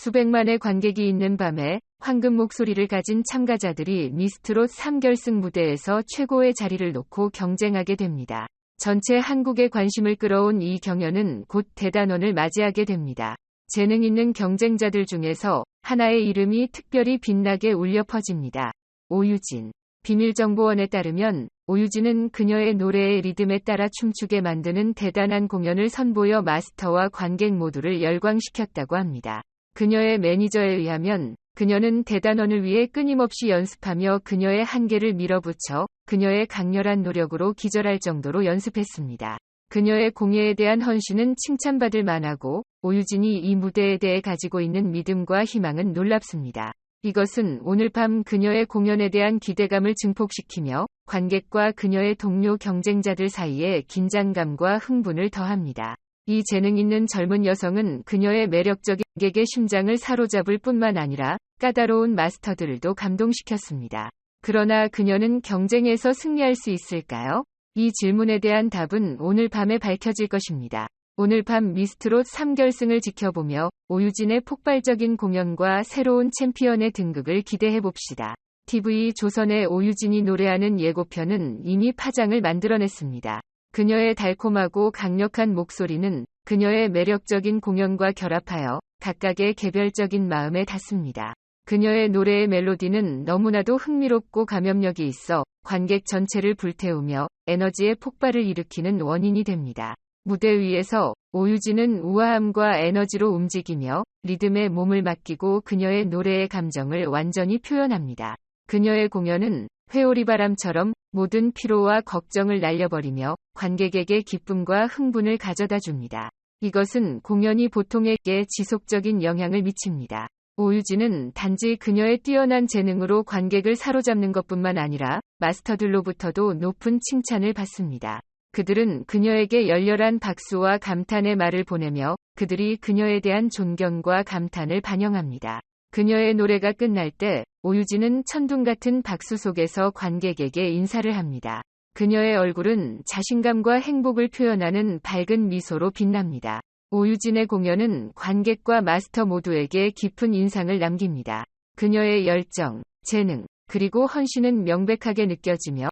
수백만의 관객이 있는 밤에 황금 목소리를 가진 참가자들이 미스트롯 3결승 무대에서 최고의 자리를 놓고 경쟁하게 됩니다. 전체 한국의 관심을 끌어온 이 경연은 곧 대단원을 맞이하게 됩니다. 재능 있는 경쟁자들 중에서 하나의 이름이 특별히 빛나게 울려 퍼집니다. 오유진. 비밀정보원에 따르면 오유진은 그녀의 노래의 리듬에 따라 춤추게 만드는 대단한 공연을 선보여 마스터와 관객 모두를 열광시켰다고 합니다. 그녀의 매니저에 의하면 그녀는 대단원을 위해 끊임없이 연습하며 그녀의 한계를 밀어붙여 그녀의 강렬한 노력으로 기절할 정도로 연습했습니다. 그녀의 공예에 대한 헌신은 칭찬받을 만하고 오유진이 이 무대에 대해 가지고 있는 믿음과 희망은 놀랍습니다. 이것은 오늘 밤 그녀의 공연에 대한 기대감을 증폭시키며 관객과 그녀의 동료 경쟁자들 사이에 긴장감과 흥분을 더합니다. 이 재능 있는 젊은 여성은 그녀의 매력적인 객의 심장을 사로잡을 뿐만 아니라 까다로운 마스터들도 감동시켰습니다. 그러나 그녀는 경쟁에서 승리할 수 있을까요? 이 질문에 대한 답은 오늘 밤에 밝혀질 것입니다. 오늘 밤 미스트롯 3결승을 지켜보며 오유진의 폭발적인 공연과 새로운 챔피언의 등극을 기대해봅시다. TV 조선의 오유진이 노래하는 예고편은 이미 파장을 만들어냈습니다. 그녀의 달콤하고 강력한 목소리는 그녀의 매력적인 공연과 결합하여 각각의 개별적인 마음에 닿습니다. 그녀의 노래의 멜로디는 너무나도 흥미롭고 감염력이 있어 관객 전체를 불태우며 에너지의 폭발을 일으키는 원인이 됩니다. 무대 위에서 오유진은 우아함과 에너지로 움직이며 리듬에 몸을 맡기고 그녀의 노래의 감정을 완전히 표현합니다. 그녀의 공연은 회오리바람처럼 모든 피로와 걱정을 날려버리며 관객에게 기쁨과 흥분을 가져다 줍니다. 이것은 공연이 보통에게 지속적인 영향을 미칩니다. 오유진은 단지 그녀의 뛰어난 재능으로 관객을 사로잡는 것뿐만 아니라 마스터들로부터도 높은 칭찬을 받습니다. 그들은 그녀에게 열렬한 박수와 감탄의 말을 보내며 그들이 그녀에 대한 존경과 감탄을 반영합니다. 그녀의 노래가 끝날 때 오유진은 천둥 같은 박수 속에서 관객에게 인사를 합니다. 그녀의 얼굴은 자신감과 행복을 표현하는 밝은 미소로 빛납니다. 오유진의 공연은 관객과 마스터 모두에게 깊은 인상을 남깁니다. 그녀의 열정, 재능, 그리고 헌신은 명백하게 느껴지며